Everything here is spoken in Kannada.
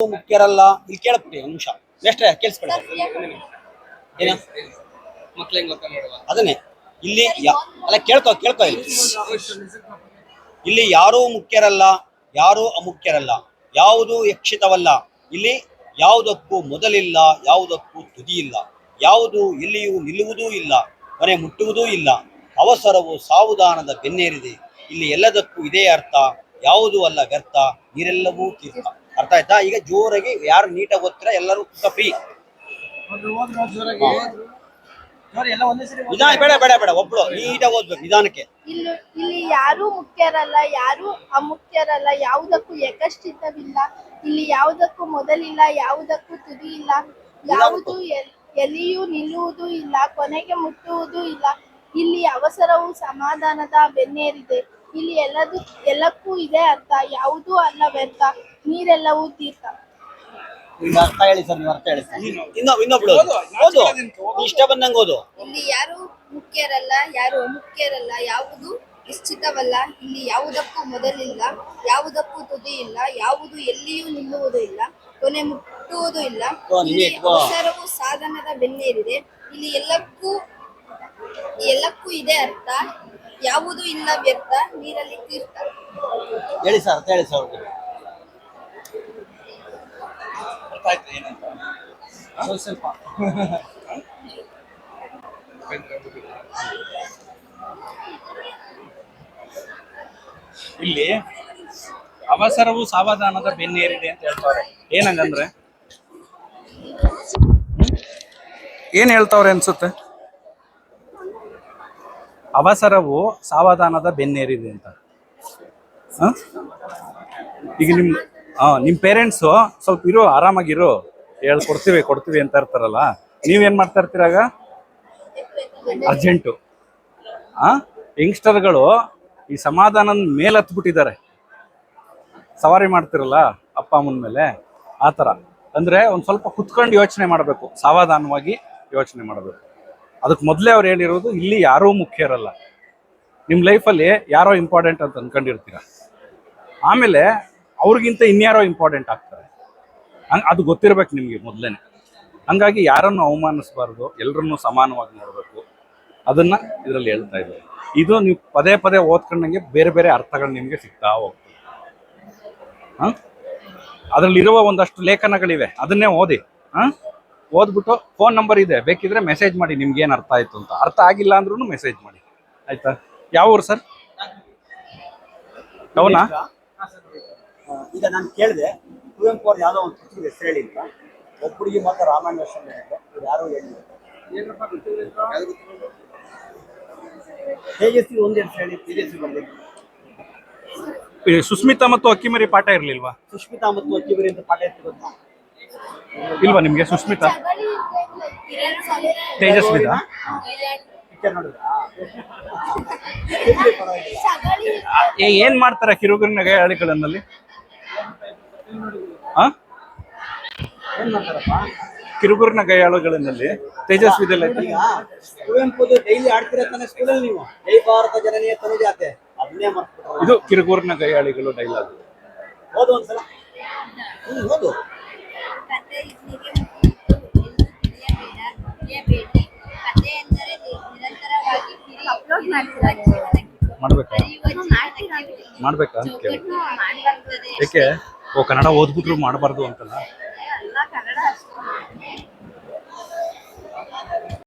ಮುಖ್ಯರಲ್ಲ ಇಲ್ಲಿ ಒಂದು ನಿಮಿಷ. ಎಷ್ಟೇ ಏನ? ಗೊತ್ತಾ ನೋಡುವ? ಅದನ್ನೇ. ಇಲ್ಲಿ ಅಲ್ಲ ಕೇಳ್ಕೊ ಕೇಳ್ಕೊ ಇಲ್ಲಿ. ಇಲ್ಲಿ ಯಾರೂ ಮುಖ್ಯರಲ್ಲ ಯಾರೂ ಅಮುಖ್ಯರಲ್ಲ ಯಾವುದು ಯಕ್ಷಿತವಲ್ಲ ಇಲ್ಲಿ ಯಾವುದಕ್ಕೂ ಮೊದಲಿಲ್ಲ ಯಾವುದಕ್ಕೂ ತುದಿಯಿಲ್ಲ ಯಾವುದು ಎಲ್ಲಿಯೂ ನಿಲ್ಲುವುದೂ ಇಲ್ಲ ಮನೆ ಮುಟ್ಟುವುದೂ ಇಲ್ಲ ಅವಸರವು ಸಾವುದಾನದ ಬೆನ್ನೇರಿದೆ ಇಲ್ಲಿ ಎಲ್ಲದಕ್ಕೂ ಇದೇ ಅರ್ಥ ಯಾವುದೂ ಅಲ್ಲ ವ್ಯರ್ಥ ನೀರೆಲ್ಲವೂ ತೀರ್ಥ. ಅರ್ಥ ಆಯ್ತಾ? ಈಗ ಜೋರಾಗಿ ಯಾರು ನೀಟಾಗಿ ಓದ್ತೀರಾ? ಎಲ್ಲರೂ ಕಪಿ ನಿಧಾನ ಬೇಡ ಬೇಡ ಬೇಡ ಒಬ್ಳು ನೀಟಾಗಿ ಓದ್ಬೇಕು ನಿಧಾನಕ್ಕೆ. ಇಲ್ಲಿ ಇಲ್ಲಿ ಯಾರು ಮುಖ್ಯರಲ್ಲ ಯಾರು ಅಮುಖ್ಯರಲ್ಲ ಯಾವುದಕ್ಕೂ ಯಕಶ್ಚಿತವಿಲ್ಲ ಇಲ್ಲಿ ಯಾವುದಕ್ಕೂ ಮೊದಲಿಲ್ಲ ಯಾವುದಕ್ಕೂ ತುದಿ ಇಲ್ಲ ಯಾವುದು ಎಲ್- ಎಲ್ಲಿಯೂ ನಿಲ್ಲುವುದು ಇಲ್ಲ ಕೊನೆಗೆ ಮುಟ್ಟುವುದು ಇಲ್ಲ. ಇಲ್ಲಿ ಅವಸರವು ಸಮಾಧಾನದ ಬೆನ್ನೇರಿದೆ. ಇಲ್ಲಿ ಎಲ್ಲದು ಎಲ್ಲಕ್ಕೂ ಇದೆ ಅರ್ಥ ಯಾವುದೂ ಅಲ್ಲ ವ್ಯರ್ಥ. ನೀರೆಲ್ಲವೂ ತೀರ್ಥ. ನಿಮ್ಗೆ ಅರ್ಥ ಹೇಳಿ ಸರ್ ನೀವು ಅರ್ಥ ಹೇಳಿ ಇನ್ನೊ ಇನ್ನೊಬ್ಳು ಓದು ಓದು. ನೀ ಇಷ್ಟ ಬಂದಂಗೆ ಓದು. ಇಲ್ಲಿ ಯಾರು ಮುಖ್ಯರಲ್ಲ ಯಾರು ಅಮುಖ್ಯರಲ್ಲ ಯಾವುದು ನಿಶ್ಚಿತವಲ್ಲ ಇಲ್ಲಿ ಯಾವುದಕ್ಕೂ ಮೊದಲಿಲ್ಲ ಯಾವುದಕ್ಕೂ ತುದಿ ಇಲ್ಲ ಯಾವುದು ಎಲ್ಲಿಯೂ ನಿಲ್ಲುವುದು ಇಲ್ಲ ಕೊನೆ ಮುಟ್ಟುವುದು ಇಲ್ಲ. ಓ, ನಿನ್ನೆ ಇಲ್ಲಿ ಇಟ್ಕೋ. ಅವಸರವು ಸಾಧನದ ಬೆನ್ನೇರಿದೆ. ಇಲ್ಲಿ ಎಲ್ಲಕ್ಕೂ ಎಲ್ಲಕ್ಕೂ ಇದೆ ಅರ್ಥ ಯಾವುದು ಇಲ್ಲ ವ್ಯರ್ಥ ನೀರಲ್ಲಿ ತೀರ್ಥ. ಹೇಳಿ ಸರ್ ಅರ್ಥ ಹೇಳಿ ಸರ್ ಅವ್ರಿಗೆ. ಸ್ವಲ್ಪ ಇಲ್ಲಿ ಅವಸರವು ಸಾವಧಾನದ ಬೆನ್ನೇರಿದೆ ಅಂತ ಹೇಳ್ತಾರೆ. ಏನಂಗಂದ್ರೆ ಏನ್ ಹೇಳ್ತಾವ್ರೆ ಅನ್ಸುತ್ತೆ? ಅವಸರವು ಸಾವಧಾನದ ಬೆನ್ನೇರಿದೆ ಅಂತ. ಹ? ಈಗ ನಿಮ್ ಹಾ ನಿಮ್ ಪೇರೆಂಟ್ಸು ಸ್ವಲ್ಪ ಇರು, ಆರಾಮಾಗಿರು. ಹೇಳ್ ಕೊಡ್ತೀವಿ ಕೊಡ್ತೀವಿ ಅಂತ ಇರ್ತಾರಲ್ಲ. ನೀವೇನ್ ಮಾಡ್ತಾ ಇರ್ತೀರಾಗ ಅರ್ಜೆಂಟು. ಆ? ಯಂಗ್ಸ್ಟರ್ಗಳು ಈ ಸಮಾಧಾನದ ಮೇಲೆ ಹತ್ಬಿಟ್ಟಿದ್ದಾರೆ ಸವಾರಿ ಮಾಡ್ತಿರಲ್ಲ ಅಪ್ಪ, ಅಮ್ಮನ ಮೇಲೆ? ಆ ಥರ. ಅಂದರೆ ಒಂದು ಸ್ವಲ್ಪ ಕುತ್ಕೊಂಡು ಯೋಚನೆ ಮಾಡಬೇಕು. ಸಾವಧಾನವಾಗಿ ಯೋಚನೆ ಮಾಡಬೇಕು. ಅದಕ್ಕೆ ಮೊದಲೇ ಅವ್ರು ಹೇಳಿರೋದು, ಇಲ್ಲಿ ಯಾರೂ ಮುಖ್ಯ ಇರಲ್ಲ. ನಿಮ್ಮ ಲೈಫಲ್ಲಿ ಯಾರೋ ಇಂಪಾರ್ಟೆಂಟ್ ಅಂತ ಅನ್ಕೊಂಡಿರ್ತೀರ. ಆಮೇಲೆ ಅವ್ರಿಗಿಂತ ಇನ್ಯಾರೋ ಇಂಪಾರ್ಟೆಂಟ್ ಆಗ್ತಾರೆ. ಹಂಗೆ ಅದು ಗೊತ್ತಿರ್ಬೇಕು ನಿಮಗೆ ಮೊದಲೇ ಹಂಗಾಗಿ ಯಾರನ್ನು ಅವಮಾನಿಸಬಾರ್ದು ಎಲ್ಲರನ್ನೂ ಸಮಾನವಾಗಿ ನೋಡಬೇಕು. ಅದನ್ನ ಇದರಲ್ಲಿ ಹೇಳ್ತಾ ಇದ್ದಾರೆ. ಇದು ನೀವು ಪದೇ ಪದೇ ಓದ್ಕೊಂಡಂಗೆ ಬೇರೆ ಬೇರೆ ಅರ್ಥಗಳು ನಿಮಗೆ ಸಿಗ್ತಾ ಹೋಗ್ತದೆ ಹಾಂ? ಅದರಲ್ಲಿರುವ ಒಂದಷ್ಟು ಲೇಖನಗಳಿವೆ. ಅದನ್ನೇ ಓದಿ. ಹಾಂ? ಓದ್ಬಿಟ್ಟು ಫೋನ್ ನಂಬರ್ ಇದೆ. ಬೇಕಿದ್ರೆ ಮೆಸೇಜ್ ಮಾಡಿ ನಿಮ್ಗೆ ಏನು ಅರ್ಥ ಆಯ್ತು ಅಂತ. ಅರ್ಥ ಆಗಿಲ್ಲ ಅಂದ್ರೂ ಮೆಸೇಜ್ ಮಾಡಿ. ಆಯ್ತಾ? ಯಾವ ಊರು ಸರ್? ಆ, ಈಗ ನಾನು ಕೇಳಿದೆ ಕುವೆಂಪು ಅವ್ರು ಯಾವುದೋ ಒಂದು ಪುಸ್ತಕದ ಹೆಸರು ಹೇಳಿಲ್ಲ ಒಬ್ಬರಿಗೆ ಮಾತ್ರ ರಾಮಾಯಣ ವರ್ಷ ಹೇಳಿದ್ರು ಇವ್ರು ಯಾರು ಹೇಳಿಲ್ಲ ತೇಜಸ್ವಿ ಒಂದು ಹೆಸರು ಹೇಳಿ ತೇಜಸ್ವಿ ಈ ಸುಸ್ಮಿತಾ ಮತ್ತು ಅಕ್ಕಿಮರಿ ಪಾಠ ಇರ್ಲಿಲ್ವಾ? ಸುಷ್ಮಿತಾ ಮತ್ತು ಅಕ್ಕಿಮರಿ ಅಂತ ಪಾಠ ಇತ್ತು ಗೊತ್ತಾ? ಇಲ್ವಾ ನಿಮ್ಗೆ ಸುಸ್ಮಿತಾ? ತೇಜಸ್ವಿ ಪಿಕ್ಚರ್ ನೋಡಿದ್ರಾ? ಏನ್ ಮಾಡ್ತಾರೆ ಕಿರುಗುರಿನ ಗೈಯಾಳಿಗಳಲ್ಲಿ ಆ ಏನ್ ಗಯಾಳುಗಳಲ್ಲಿ ತೇಜಸ್ವಿ ತೇಜಸ್ವಿದೆಲ್ಲ ಕುವೆಂಪುದು ಡೈಲಿ ಆಡ್ತಿರೋ ಸ್ಕೂಲಲ್ಲಿ ನೀವು? ಜೈ ಭಾರತ ಜನನೀಯ ತನುಜಾತೆ ಅದನ್ನೇ ಮಾಡ್ಬಿಟ್ರು ಇದು ಕಿರುಗೂರ್ನ ಗಯಾಳಿಗಳು ಡೈಲಾಗ್ ಓದು ಒಂದ್ಸಲ. ಹ್ಮ್ ಓದು. ಮಾಡ್ಬೇಕಾ? ಮಾಡ್ಬೇಕಾ? ಅಂತ ಓ ಕನ್ನಡ ಓದ್ಬಿಟ್ರು ಮಾಡಬಾರ್ದು ಅಂತಲ್ಲ?